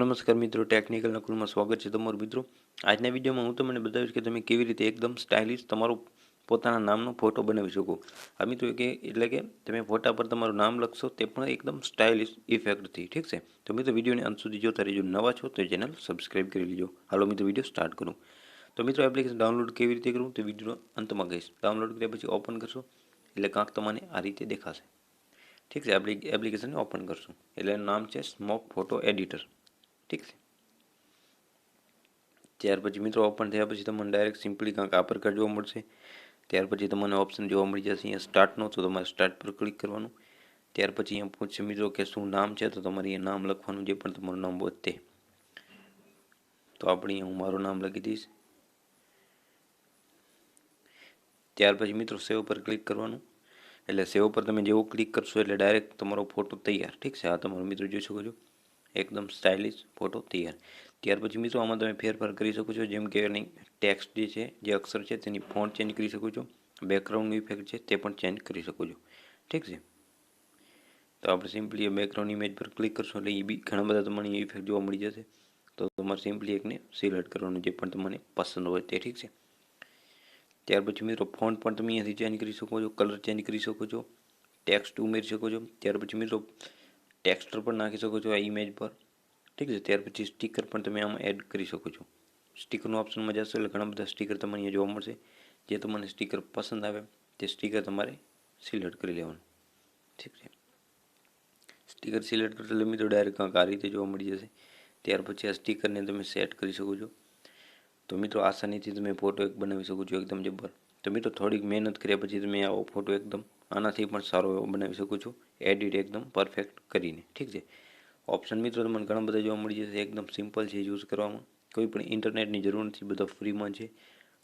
નમસ્કાર મિત્રો ટેકનિકલ નકલમાં સ્વાગત છે તમારું મિત્રો. આજના વિડીયોમાં હું તમને બતાવીશ કે તમે કેવી રીતે એકદમ સ્ટાઇલિશ તમારું પોતાના નામનો ફોટો બનાવી શકો. આ મિત્રો કે એટલે કે તમે ફોટા પર તમારું નામ લખશો તે પણ એકદમ સ્ટાઇલિશ ઇફેક્ટથી ઠીક છે? તો મિત્રો વિડીયોને અંત સુધી જોતા રહેજો. નવા છો તો ચેનલ સબસ્ક્રાઈબ કરી લેજો. હાલો મિત્રો વીડિયો સ્ટાર્ટ કરું. તો મિત્રો એપ્લિકેશન ડાઉનલોડ કેવી રીતે કરું તો વીડિયો અંતમાં કહીશ. ડાઉનલોડ કર્યા પછી ઓપન કરશો. એટલે કાંક તમને આ રીતે દેખાશે. ઠીક છે? એપ્લિકેશનને ઓપન કરશું. એટલે નામ છે સ્મોક ફોટો એડિટર ઠીક છે. ત્યાર પછી મિત્રો ઓપન થયા પછી તમને ડાયરેક્ટ સિમ્પલી કાંક આ પ્રકાર જોવા મળશે. ત્યાર પછી તમને ઓપ્શન જોવા મળી જશે. અહીંયા સ્ટાર્ટનો તો તમારે સ્ટાર્ટ પર ક્લિક કરવાનું. ત્યાર પછી અહીંયા પૂછશે મિત્રો કે શું નામ છે? તો તમારે અહીંયા નામ લખવાનું જે પણ તમારું નામ હોય તે. આપણે હું મારું નામ લખી દઈશ. ત્યાર પછી મિત્રો સેવ પર ક્લિક કરવાનું. એટલે સેવ પર તમે જેવું ક્લિક કરશો એટલે ડાયરેક્ટ તમારો ફોટો તૈયાર. ઠીક છે? આ તમારો મિત્રો જોઈ શકો છો. એકદમ સ્ટાઇલિશ ફોટો તૈયાર. ત્યાર પછી મિત્રો આમાં તમે ફેરફાર કરી શકો છો, જેમ કે એની ટેક્સ્ટ જે છે, જે અક્ષર છે, તેની ફોન્ટ ચેન્જ કરી શકો છો બેકગ્રાઉન્ડ ઇફેક્ટ છે, તે પણ ચેન્જ કરી શકો છો. ઠીક છે? તો આપણે સિમ્પલી બેકગ્રાઉન્ડ ઇમેજ પર ક્લિક કરશો એટલે એ બી ઘણા બધા તમને ઇફેક્ટ જોવા મળી જશે. તો તમારે સિમ્પલી એકને સિલેક્ટ કરવાનું જે પણ તમને પસંદ હોય તે ઠીક છે? ત્યાર પછી મિત્રો ફોન્ટ પણ તમે અહીંયાથી ચેન્જ કરી શકો છો કલર ચેન્જ કરી શકો છો ટેક્સ્ટ ઉમેરી શકો છો. ત્યાર પછી મિત્રો ટેક્સ્ટર પણ નાખી શકો છો આ ઇમેજ પર. ઠીક છે? ત્યાર પછી સ્ટીકર પણ તમે આમાં એડ કરી શકો છો. સ્ટીકરનું ઓપ્શનમાં જશો એટલે ઘણા બધા સ્ટીકર તમને અહીંયા જોવા મળશે. જે તમને સ્ટીકર પસંદ આવે, તે સ્ટીકર તમારે સિલેક્ટ કરી લેવાનું. ઠીક છે? સ્ટીકર સિલેક્ટ કરતા એટલે મિત્રો ડાયરેક્ટ આ રીતે જોવા મળી જશે. ત્યાર પછી આ સ્ટીકરને તમે સેટ કરી શકો છો. તો મિત્રો આસાનીથી તમે ફોટો એક બનાવી શકો છો એકદમ જબ્બર તો મિત્રો થોડીક મહેનત કર્યા પછી તમે આવો ફોટો એકદમ આનાથી પણ સારો એવો બનાવી શકો છો. એડિટ એકદમ પરફેક્ટ કરીને. ઠીક છે? ઓપ્શન મિત્રો, તમને ઘણા બધા જોવા મળી જશે. એકદમ સિમ્પલ છે યુઝ કરવામાં. કોઈ પણ ઇન્ટરનેટની જરૂર નથી. બધા ફ્રીમાં છે.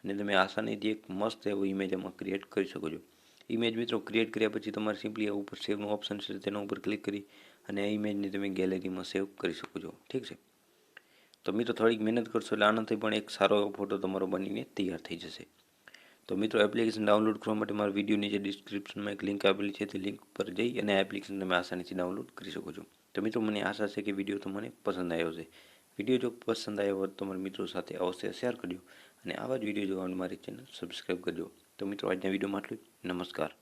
અને તમે આસાનીથી એક મસ્ત એવો ઇમેજ એમાં ક્રિએટ કરી શકો છો. ઇમેજ મિત્રો ક્રિએટ કર્યા પછી તમારે સિમ્પલી આ ઉપર સેવનું ઓપ્શન છે, તેના ઉપર ક્લિક કરી અને આ ઇમેજને તમે ગેલેરીમાં સેવ કરી શકો છો. ઠીક છે? તો મિત્રો, થોડીક મહેનત કરશો એટલે આનાથી પણ એક સારો એવો ફોટો તમારો બનીને તૈયાર થઈ જશે. તો મિત્રો એપ્લિકેશન ડાઉનલોડ કરવા માટે મારા વીડિયો નીચે ડિસ્ક્રિપ્શનમાં એક લિંક આપેલી છે, તે લિંક પર જઈ અને એપ્લિકેશન તમે આસાનીથી ડાઉનલોડ કરી શકો છો. તો મિત્રો, મને આશા છે કે વીડિયો તમને પસંદ આવ્યો છે વીડિયો જો પસંદ આવ્યો હોય તો તમારા મિત્રો સાથે અવશ્ય શેર કરજો અને આવા જ વીડિયો જોવા મારી ચેનલ સબસ્ક્રાઈબ કરજો. તો મિત્રો, આજના વિડીયોમાં આટલું નમસ્કાર.